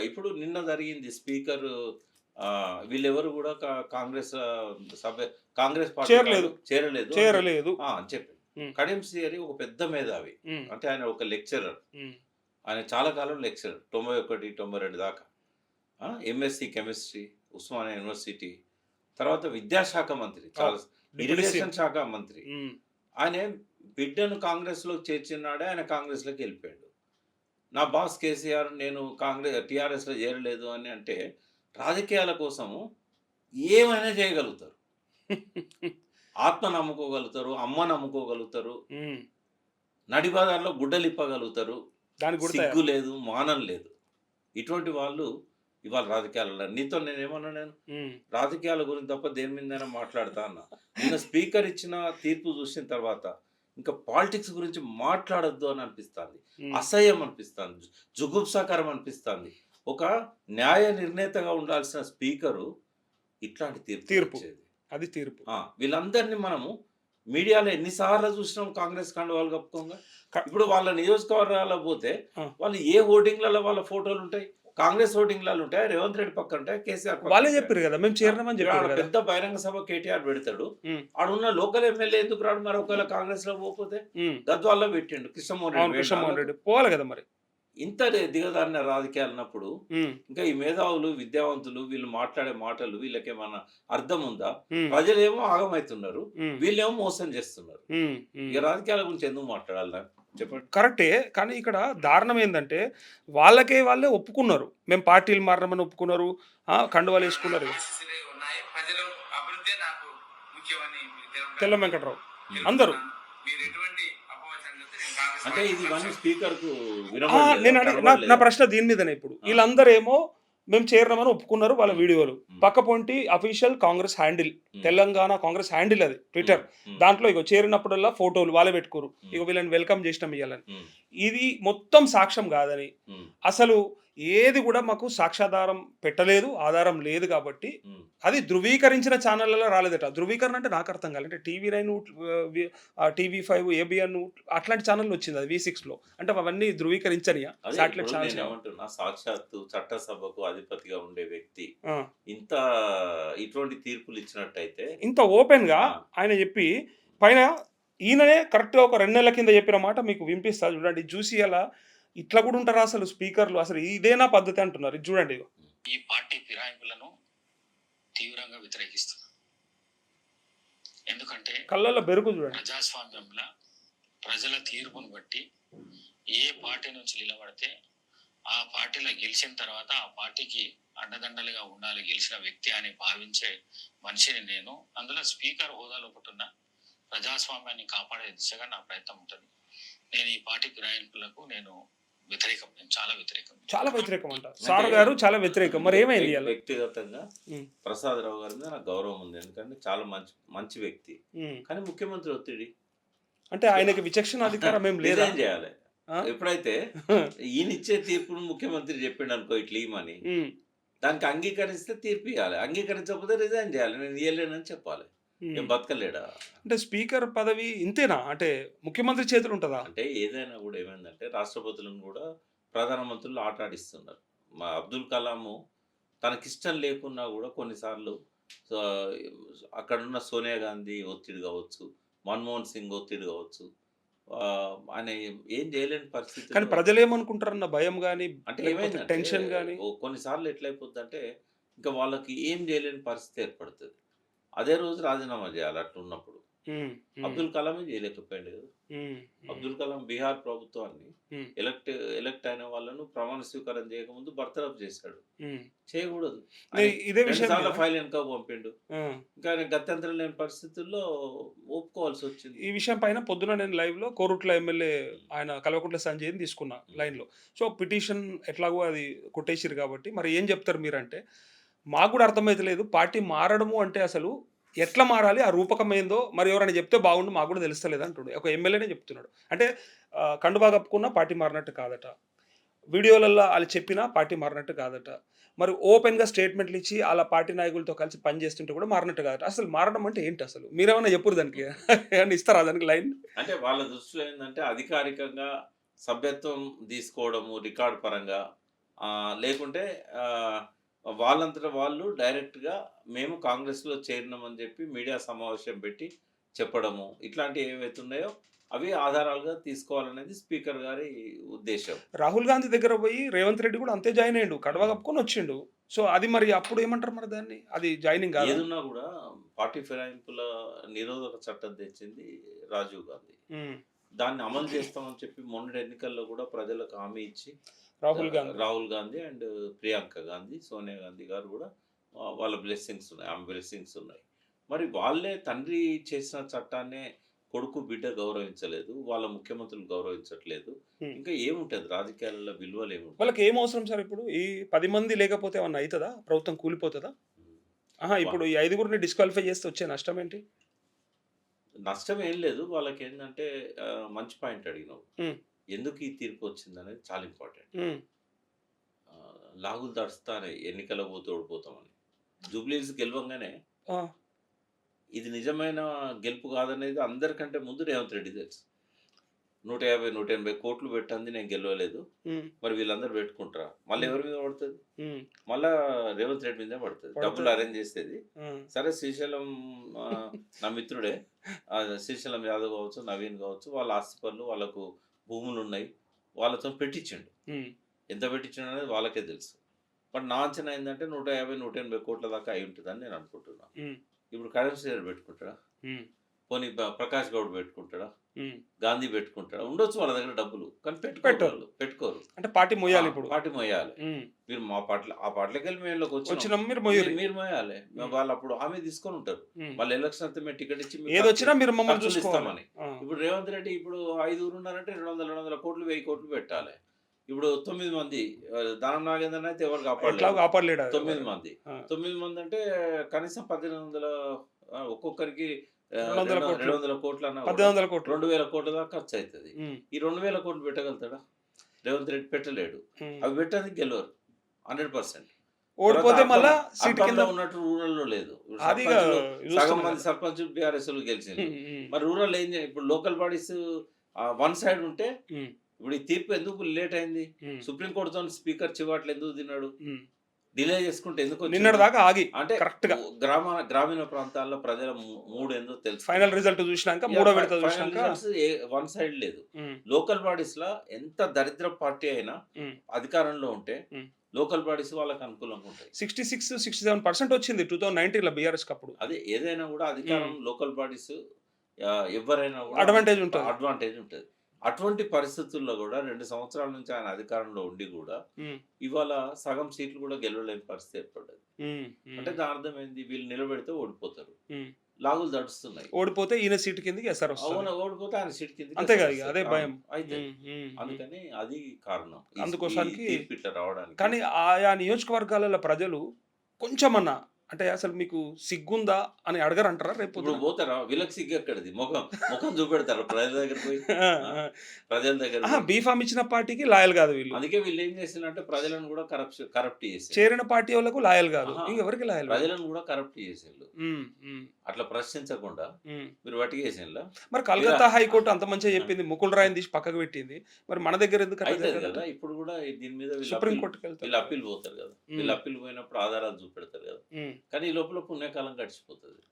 ఇప్పుడు నిన్న జరిగింది స్పీకర్ వీళ్ళెవరు కూడా కాంగ్రెస్ సభ్య కాంగ్రెస్ పార్టీ చేరలేదు. చేరలేదు. అని చెప్పి ఉమ్. కడియం సిఆరి ఒక పెద్ద మేధావి. అంటే ఆయన ఒక లెక్చరర్. ఆయన చాలా కాలం లెక్చరర్. తొంభై ఒకటి తొంభై రెండు దాకా. ఎంఎస్సి కెమిస్ట్రీ ఉస్మానియా యూనివర్సిటీ తర్వాత విద్యాశాఖ మంత్రి చాలా ఇరిగేషన్ శాఖ మంత్రి. ఆయన బిడ్డను కాంగ్రెస్లో చేర్చినాడే ఆయన కాంగ్రెస్లోకి వెళ్ళిపోయాడు. నా బాస్ కేసీఆర్ నేను కాంగ్రెస్ టీఆర్ఎస్లో చేరలేదు అని అంటే రాజకీయాల కోసము ఏమైనా చేయగలుగుతారు. ఆత్మ నమ్ముకోగలుగుతారు అమ్మ నమ్ముకోగలుగుతారు. ఉమ్. నడిబాదాల్లో గుడ్డలు ఇప్పగలుగుతారు సిగ్గు లేదు మానం లేదు. ఇటువంటి వాళ్ళు ఇవాళ రాజకీయాలలో నీతో నేను ఏమన్నా నేను రాజకీయాల గురించి తప్ప దేని మీదైనా మాట్లాడతా అన్న. నిన్న స్పీకర్ ఇచ్చిన తీర్పు చూసిన తర్వాత ఇంకా పాలిటిక్స్ గురించి మాట్లాడొద్దు అని అనిపిస్తుంది. అసహ్యం అనిపిస్తుంది. జుగుప్సాకరం అనిపిస్తుంది. ఒక న్యాయ నిర్ణేతగా ఉండాల్సిన స్పీకరు ఇట్లాంటి తీర్పు తీర్పు. అది తీర్పు. వీళ్ళందరినీ మనము మీడియాలో ఎన్నిసార్లు చూసినాం కాంగ్రెస్ కండువాలు కప్పుకోగా? ఇప్పుడు వాళ్ళ నియోజకవర్గాల్లో పోతే. వాళ్ళు ఏ హోర్డింగ్లలో వాళ్ళ ఫోటోలు ఉంటాయి కాంగ్రెస్ హోర్డింగ్లలో ఉంటాయి? రేవంత్ రెడ్డి పక్కన ఉంటాయి? కేసీఆర్ వాళ్ళే. చెప్పారు కదా మేము చేరినామని చెప్పారు పెద్ద బహిరంగ సభ కేటీఆర్ పెడతాడు. ఆడున్న లోకల్ ఎమ్మెల్యే ఎందుకు రాడు మరి? ఒకవేళ కాంగ్రెస్లో పోతే. గద్వాల్లో పెట్టిండు కృష్ణమోహన్ రెడ్డి కృష్ణమోహన్. రెడ్డి. పోవాలి కదా మరి. ఇంత దిగదారిన రాజకీయాలు ఉన్నప్పుడు ఉమ్, ఇంకా ఈ మేధావులు విద్యావంతులు వీళ్ళు మాట్లాడే మాటలు వీళ్ళకేమన్నా అర్థం ఉందా? ప్రజలేమో ఆగమవుతున్నారు వీళ్ళేమో మోసం చేస్తున్నారు. ఇక రాజకీయాల గురించి ఎందుకు మాట్లాడాలి చెప్పండి. కరెక్టే. కానీ ఇక్కడ దారుణం ఏంటంటే వాళ్ళకే వాళ్ళే ఒప్పుకున్నారు. మేము పార్టీలు మారమని ఒప్పుకున్నారు. కండువాలు వేసుకున్నారు. తెల్ల వెంకట్రావు. అందరూ. అంటే ఇది స్పీకర్ నేను నా ప్రశ్న దీని మీదనే ఇప్పుడు. వీళ్ళందరూ ఏమో మేము చేరినామని ఒప్పుకున్నారు వాళ్ళ వీడియోలు. పక్క పొంటి official Congress handle Telangana Congress handle అది ట్విట్టర్. దాంట్లో ఇగో చేరినప్పుడల్లా ఫోటోలు వాళ్ళే పెట్టుకోరు. ఇగో వీళ్ళని వెల్కమ్ చేసినాం ఇవ్వాలని ఇది మొత్తం సాక్ష్యం కాదని. అసలు ఏది కూడా మాకు సాక్ష్యాధారం పెట్టలేదు ఆధారం లేదు కాబట్టి అది ధృవీకరించిన ఛానళ్ళలో రాలేదట. ధృవీకరణ అంటే నాకు అర్థం కాలేదు. అంటే TV nine TV five ABN అట్లాంటి ఛానల్ వచ్చింది అది వి లో. అంటే అవన్నీ ధృవీకరించనియా సాటిలైట్ ఛానల్స్. సాక్షాత్తు చట్టసభకు అధిపతిగా ఉండే వ్యక్తి ఇంత ఇటువంటి తీర్పులు ఇచ్చినట్టయితే ఇంత ఓపెన్గా ఆయన చెప్పి పైన ఈయననే కరెక్ట్గా ఒక రెండు నెలల కింద చెప్పిన మాట మీకు వినిపిస్తా చూడండి. చూసి అలా ఇట్లా కూడా ఉంటారా అసలు స్పీకర్లు? అసలు ఇదేనా పద్ధతి అంటున్నారు. చూడండి. ఈ పార్టీ ఫిరాయింపులను తీవ్రంగా వ్యతిరేకిస్తున్నాం ఎందుకంటే కళ్ళల్లో బెరుకు చూడండి. ప్రజాస్వామ్యంలో ప్రజల తీర్పును బట్టి ఏ పార్టీ నుంచి నిలబడితే ఆ పార్టీలో గెలిచిన తర్వాత ఆ పార్టీకి అండదండలుగా ఉండాలి గెలిచిన వ్యక్తి అని భావించే మనిషిని నేను. అందులో స్పీకర్ హోదాలో పుట్టిన ప్రజాస్వామ్యాన్ని కాపాడే దిశగా నా ప్రయత్నం ఉంటుంది. నేను ఈ పార్టీ ఫిరాయింపులకు నేను వ్యతిరేకం నేను చాలా వ్యతిరేకం. చాలా వ్యతిరేకం అంట. సార్ గారు చాలా వ్యతిరేకం. మరి ఏమైంది వ్యక్తిగతంగా. ప్రసాద్ రావు గారి మీద నాకు గౌరవం ఉంది. ఎందుకంటే చాలా మంచి మంచి వ్యక్తి. కానీ ముఖ్యమంత్రి ఒత్తిడి. అంటే ఆయనకి విచక్షణ అధికారం ఏం లేదా? చేయాలి? ఎప్పుడైతే ఈయన ఇచ్చే తీర్పును ముఖ్యమంత్రి చెప్పిండు అనుకో ఇట్లా ఇమ్మని ఉమ్. దానికి అంగీకరిస్తే తీర్పు ఇవ్వాలి. అంగీకరించకపోతే రిజైన్ చేయాలి. నేను ఇయ్యలేనని చెప్పాలి. బతకలేడా? అంటే స్పీకర్ పదవి ఇంతేనా? అంటే ముఖ్యమంత్రి చేతులు ఉంటుందా? అంటే ఏదైనా కూడా ఏమైందంటే రాష్ట్రపతులను కూడా ప్రధానమంత్రులు ఆట ఆడిస్తున్నారు మా అబ్దుల్ కలాము తనకిష్టం లేకున్నా కూడా కొన్నిసార్లు అక్కడున్న సోనియా గాంధీ ఒత్తిడి కావచ్చు మన్మోహన్ సింగ్ ఒత్తిడి కావచ్చు ఆయన ఏం చేయలేని పరిస్థితి కానీ ప్రజలు ఏమనుకుంటారన్న భయం కానీ అంటే ఏమైందంటే టెన్షన్ కానీ కొన్నిసార్లు ఎట్లయిపోద్ది అంటే ఇంకా వాళ్ళకి ఏం చేయలేని పరిస్థితి ఏర్పడుతుంది. అదే రోజు రాజీనామా చేయాలి అట్లా ఉన్నప్పుడు అబ్దుల్ కలామే చేయలేకపోయాడు కదా. అబ్దుల్ కలాం బీహార్ ప్రభుత్వాన్ని. ఎలక్ట్ ఎలక్ట్ అయిన వాళ్ళను ప్రమాణ స్వీకారం చేయకముందు బర్తరఫ్ చేశాడు. చేయకూడదు. ఫైల్ వెనక పంపిండు. ఇంకా గత్యంతరం లేని పరిస్థితుల్లో ఒప్పుకోవాల్సి వచ్చింది. ఈ విషయం పైన పొద్దున నేను లైవ్లో కోరుట్ల ఎమ్మెల్యే ఆయన కల్వకుంట్ల సంజయ్ని తీసుకున్నా లైన్లో. సో పిటిషన్ ఎట్లాగో అది కొట్టేసిరు కాబట్టి మరి ఏం చెప్తారు మీరంటే మాకు కూడా అర్థమైతలేదు పార్టీ మారడము అంటే అసలు ఎట్లా మారాలి? ఆ రూపకం ఏందో? మరి ఎవరైనా చెప్తే బాగుండు మాకు కూడా తెలుస్తలేదు అంటుండే. ఒక ఎమ్మెల్యేనే చెప్తున్నాడు. అంటే కండువా కప్పుకున్నా పార్టీ మారినట్టు కాదట. వీడియోలలో వాళ్ళు చెప్పినా పార్టీ మారినట్టు కాదట. మరి ఓపెన్గా స్టేట్మెంట్లు ఇచ్చి అలా పార్టీ నాయకులతో కలిసి పని చేస్తుంటే కూడా మారినట్టు కాదట. అసలు మారడం అంటే ఏంటి అసలు? మీరేమన్నా చెప్పురు దానికి? ఏమన్నా ఇస్తారా దానికి లైన్? అంటే వాళ్ళ దృష్టిలో ఏంటంటే అధికారికంగా సభ్యత్వం తీసుకోవడము రికార్డు పరంగా లేకుంటే వాళ్ళంతటా వాళ్ళు డైరెక్ట్గా మేము కాంగ్రెస్లో చేరినామని చెప్పి మీడియా సమావేశం పెట్టి చెప్పడము ఇట్లాంటివి ఏవైతే ఉన్నాయో అవి ఆధారాలుగా తీసుకోవాలనేది స్పీకర్ గారి ఉద్దేశం. రాహుల్ గాంధీ దగ్గర పోయి రేవంత్ రెడ్డి కూడా అంతే జాయిన్ అయ్యిండు కడవ కప్పుకొని వచ్చిండు. సో అది మరి అప్పుడు ఏమంటారు మరి దాన్ని? అది జాయినింగ్ కాదు? ఏదున్నా కూడా పార్టీ ఫిరాయింపుల నిరోధక చట్టం తెచ్చింది రాజీవ్ గాంధీ. దాన్ని అమలు చేస్తామని చెప్పి మొన్నటి ఎన్నికల్లో కూడా ప్రజలకు హామీ ఇచ్చి రాహుల్ గాంధీ. రాహుల్ గాంధీ అండ్ ప్రియాంక గాంధీ సోనియా గాంధీ గారు కూడా వాళ్ళ బ్లెస్సింగ్స్ ఉన్నాయి ఆమె బ్లెస్సింగ్స్ ఉన్నాయి. మరి వాళ్ళే తండ్రి చేసిన చట్టాన్నే కొడుకు బిడ్డ గౌరవించలేదు వాళ్ళ ముఖ్యమంత్రులు గౌరవించట్లేదు. ఇంకా ఏముంటది? రాజకీయాలలో విలువలు ఏముంటాయి? వాళ్ళకి ఏం అవసరం సార్ ఇప్పుడు? ఈ పది మంది లేకపోతే ఏమన్నా అవుతుందా ప్రభుత్వం కూలిపోతుందా? ఆహా ఇప్పుడు ఈ ఐదుగురిని డిస్క్వాలిఫై చేస్తే వచ్చే నష్టం ఏంటి? నష్టం ఏం లేదు. వాళ్ళకి ఏంటంటే మంచి పాయింట్ అడిగినావు. ఎందుకు ఈ తీర్పు వచ్చింది అనేది చాలా ఇంపార్టెంట్. లాగులు దడుస్తానే ఎన్నికల పోతే ఓడిపోతామని. జూబ్లీస్ గెలవంగానే ఇది నిజమైన గెలుపు కాదనేది అందరికంటే ముందు రేవంత్ రెడ్డి తెలుసు. నూట యాభై నూట ఎనభై కోట్లు పెట్టంది నేను గెలవలేదు. మరి వీళ్ళందరూ పెట్టుకుంటారా? మళ్ళీ ఎవరి మీద పడుతుంది? మళ్ళా రేవంత్ రెడ్డి మీదే పడుతుంది. డబ్బులు అరేంజ్ చేసేది. సరే శ్రీశైలం నా మిత్రుడే. శ్రీశైలం యాదవ్ కావచ్చు నవీన్ కావచ్చు వాళ్ళ ఆస్తి పనులు వాళ్ళకు భూములు ఉన్నాయి వాళ్ళతో పెట్టించిండు ఎంత పెట్టించిండు అనేది వాళ్ళకే తెలుసు. బట్ నా అంచనా ఏంటంటే నూట యాభై నూట ఎనభై కోట్ల దాకా అయి ఉంటుందని నేను అనుకుంటున్నాను ఇప్పుడు కరెన్సీ పెట్టుకుంటాడా? ఉమ్, పోనీ ప్రకాష్ గౌడ్ పెట్టుకుంటాడా. గాంధీ పెట్టుకుంటాడా? ఉండొచ్చు వాళ్ళ దగ్గర డబ్బులు కానీ. పెట్టుకోరు పెట్టుకోరు. అంటే పార్టీ మొయ్యాలి ఇప్పుడు. పార్టీ మొయ్యాలి మీరు మా పాటలు ఆ పాటలకి వెళ్ళి మేము వచ్చిన. మీరు మీరు మొయ్యాలి ఉమ్. వాళ్ళు అప్పుడు హామీ తీసుకొని ఉంటారు. వాళ్ళ ఎలక్షన్ అంతా మేము టికెట్ ఇచ్చి ఏది వచ్చినా మీరు మమ్మల్ని ఆ, ఇప్పుడు రేవంత్ రెడ్డి ఇప్పుడు ఐదుగురు ఉన్నారంటే రెండు వందల రెండు వందల కోట్లు వెయ్యి కోట్లు పెట్టాలి. ఇప్పుడు తొమ్మిది మంది దానం నాగేంద్ర అయితే ఎవరు ఎట్లా కాపాడలేదు. తొమ్మిది మంది. తొమ్మిది మంది అంటే కనీసం పద్దెనిమిది వందల ఒక్కొక్కరికి రెండు వందల రెండు కోట్లు. రెండు వందల కోట్లు అన్న పద్దెనిమిది వందల కోట్లు. రెండు వేల కోట్ల దాకా ఖర్చు అవుతుంది ఈ రెండు వేల కోట్లు పెట్టగలుగుతాడా? రేవంత్ రెడ్డి పెట్టలేడు. అవి పెట్టడానికి గెలవరు. Hundred percent. ఓడిపోతే మళ్ళా సీట్ కింద ఉన్నట్టు రూరల్లో లేదు సగం మంది సర్పంచ్ బీఆర్ఎస్ గెలిచింది ఉమ్, ఉమ్, మరి రూరల్ ఏం ఇప్పుడు లోకల్ బాడీస్ వన్ సైడ్ ఉంటే ఇప్పుడు ఈ తీర్పు ఎందుకు లేట్ అయింది? సుప్రీంకోర్టుతో స్పీకర్ చివాట్లు ఎందుకు తిన్నాడు. డిలే చేసుకుంటే ఎందుకు? నిన్నటి దాకా ఆగి అంటే కరెక్ట్గా గ్రామ గ్రామీణ ప్రాంతాల్లో ప్రజల మూడు ఏందో తెలుసు? ఫైనల్ రిజల్ట్ చూసినాక మూడో విడత చూసినాక వన్ సైడ్ లేదు. లోకల్ బాడీస్ లా ఎంత దరిద్ర పార్టీ అయినా. అధికారంలో ఉంటే. లోకల్ బాడీస్ వాళ్ళకి అనుకూలంగా ఉంటాయి. Sixty six sixty seven percent వచ్చింది టూ థౌసండ్ నైన్టీన్లో బీఆర్ఎస్ అప్పుడు. అదే ఏదైనా కూడా అధికారం లోకల్ బాడీస్ ఎవరైనా అడ్వాంటేజ్ ఉంటుంది. అడ్వాంటేజ్ ఉంటుంది. అటువంటి పరిస్థితుల్లో కూడా రెండు సంవత్సరాల నుంచి ఆయన అధికారంలో ఉండి కూడా ఇవాళ సగం సీట్లు కూడా గెలవలేని పరిస్థితి ఏర్పడ్డది. అంటే దాని అర్థం ఏంది? వీళ్ళు నిలబెడితే ఓడిపోతారు. లాగులు దడుస్తున్నాయి ఓడిపోతే ఈయన సీట్ కిందకి ఎస్ఆర్ అవును ఓడిపోతే ఆయన సీట్ కింద అంతే కదా అదే భయం. అయితే. అందుకని అది కారణం. అందుకోసానికి- రావడానికి. కానీ ఆయా నియోజకవర్గాలలో ప్రజలు కొంచెమన్నా అంటే అసలు మీకు సిగ్గుందా అని అడగరంటారా రేపు ఇప్పుడు పోతారా? వీళ్ళకి సిగ్గు ఎక్కడిది? ముఖం ముఖం చూపెడతారు ప్రజల దగ్గర పోయి. ప్రజల దగ్గర. బీఫామ్ ఇచ్చిన పార్టీకి లాయల్ కాదు వీళ్ళు. అందుకే వీళ్ళు ఏం చేసిందంటే ప్రజలను కూడా కరప్ట్ కరప్ట్ చేసి చేరిన పార్టీ వాళ్ళకు లాయల్ కాదు. ఇంకెవరికి లాయల్ ప్రజలను కూడా కరప్ట్ చేసిండ్రు అట్లా ప్రశ్నించకుండా మీరు వాటికి చేసిండ్లా మరి కలకత్తా హైకోర్టు అంత మంచిగా చెప్పింది. ముకుల్ రాయని తీసి పక్కకు పెట్టింది. మరి మన దగ్గర ఎందుకు? కదా. ఇప్పుడు కూడా దీని మీద వీళ్ళు సుప్రీం appeal- కోర్టుకి వెళ్తారు వీళ్ళు అప్పీల్ పోతారు కదా. వీళ్ళు అప్పీల్ పోయినప్పుడు ఆధారాలు చూపెడతారు కదా. కానీ ఈ లోపల పుణ్యకాలం గడిచిపోతుంది.